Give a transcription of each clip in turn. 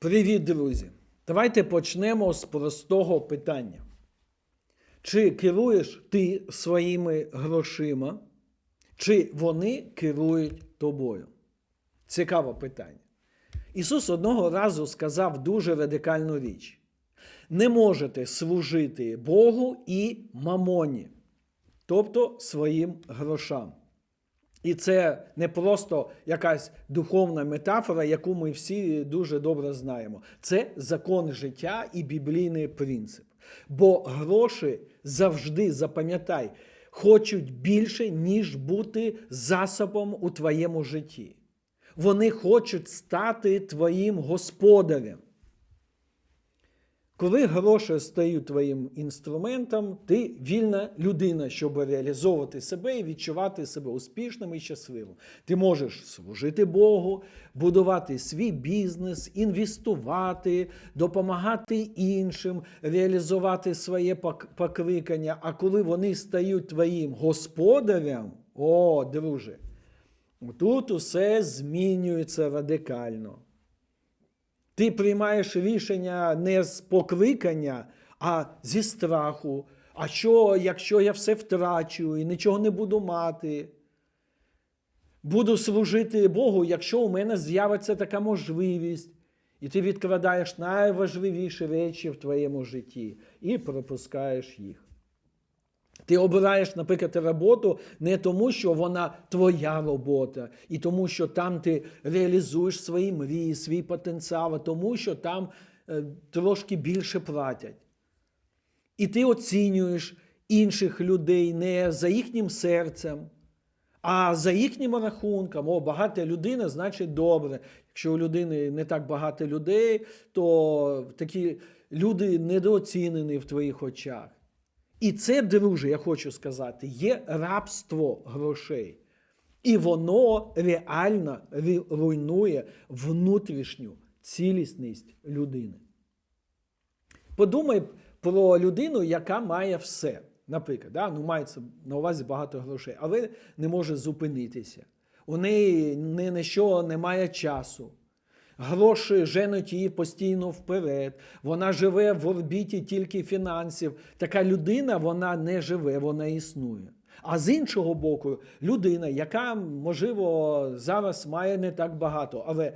Привіт, друзі! Давайте почнемо з простого питання. Чи керуєш ти своїми грошима, чи вони керують тобою? Цікаве питання. Ісус одного разу сказав дуже радикальну річ: не можете служити Богу і мамоні, тобто своїм грошам. І це не просто якась духовна метафора, яку ми всі дуже добре знаємо. Це закон життя і біблійний принцип. Бо гроші завжди запам'ятай, хочуть більше, ніж бути засобом у твоєму житті. Вони хочуть стати твоїм господарем. Коли гроші стають твоїм інструментом, ти вільна людина, щоб реалізовувати себе і відчувати себе успішним і щасливим. Ти можеш служити Богу, будувати свій бізнес, інвестувати, допомагати іншим, реалізувати своє покликання. А коли вони стають твоїм господарем, о, друже, тут усе змінюється радикально. Ти приймаєш рішення не з покликання, а зі страху. А що, якщо я все втрачу і нічого не буду мати? Буду служити Богу, якщо у мене з'явиться така можливість, і ти відкладаєш найважливіші речі в твоєму житті і пропускаєш їх. Ти обираєш, наприклад, роботу не тому, що вона твоя робота, і тому, що там ти реалізуєш свої мрії, свій потенціал, а тому, що там е, трошки більше платять. І ти оцінюєш інших людей не за їхнім серцем, а за їхнім рахунком. О, багата людина, значить добре. Якщо у людини не так багато людей, то такі люди недооцінені в твоїх очах. І це, друже, я хочу сказати, є рабство грошей. І воно реально руйнує внутрішню цілісність людини. Подумай про людину, яка має все. Наприклад, да? ну, мається на увазі багато грошей, але не може зупинитися. У неї ні на що немає часу. Гроші женуть її постійно вперед. Вона живе в орбіті тільки фінансів. Така людина вона не живе, вона існує. А з іншого боку, людина, яка, можливо, зараз має не так багато, але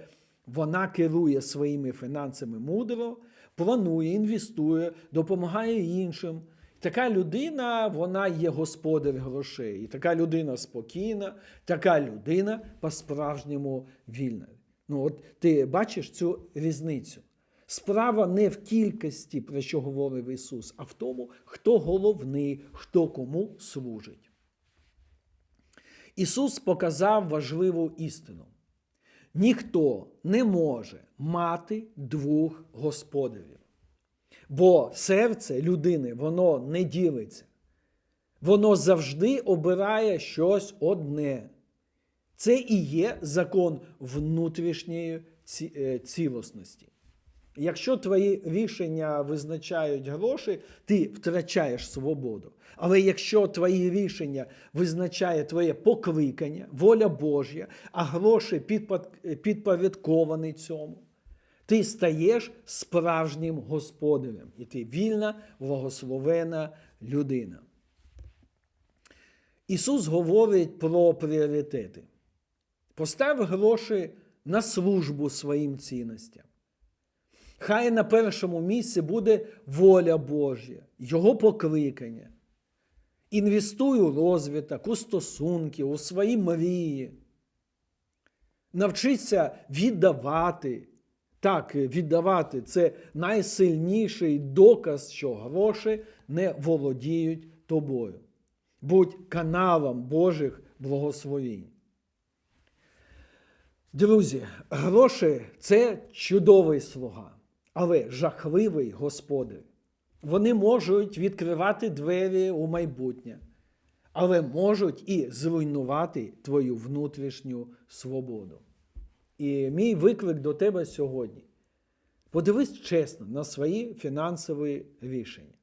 вона керує своїми фінансами мудро, планує, інвестує, допомагає іншим. Така людина, вона є господар грошей. І така людина спокійна, така людина по-справжньому вільна. Ну, от ти бачиш цю різницю. Справа не в кількості, про що говорив Ісус, а в тому, хто головний, хто кому служить. Ісус показав важливу істину. Ніхто не може мати двох господарів. Бо серце людини, воно не ділиться. Воно завжди обирає щось одне. Це і є закон внутрішньої е, цілісності. Якщо твої рішення визначають гроші, ти втрачаєш свободу. Але якщо твої рішення визначає твоє покликання, воля Божя, а гроші підпорядковані цьому, ти стаєш справжнім господарем, і ти вільна, благословена людина. Ісус говорить про пріоритети. Постав гроші на службу своїм цінностям. Хай на першому місці буде воля Божя, Його покликання. Інвестуй у розвиток, у стосунки, у свої мрії. Навчися віддавати. Так, віддавати це найсильніший доказ, що гроші не володіють тобою. Будь каналом Божих благословінь. Друзі, гроші це чудовий слуга, але жахливий господар. Вони можуть відкривати двері у майбутнє, але можуть і зруйнувати твою внутрішню свободу. І мій виклик до тебе сьогодні. Подивись чесно на свої фінансові рішення.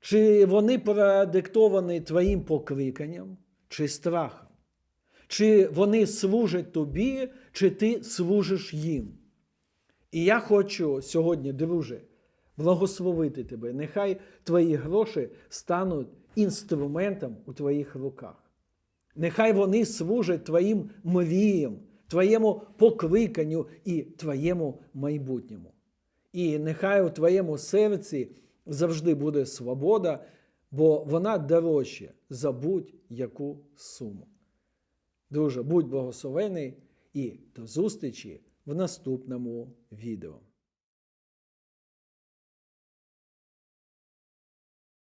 Чи вони продиктовані твоїм покликанням, чи страхом? Чи вони служать тобі, чи ти служиш їм? І я хочу сьогодні, друже, благословити тебе. Нехай твої гроші стануть інструментом у твоїх руках. Нехай вони служать твоїм мріям, твоєму покликанню і твоєму майбутньому. І нехай у твоєму серці завжди буде свобода, бо вона дорожча за будь-яку суму. Друже, будь благословений і до зустрічі в наступному відео.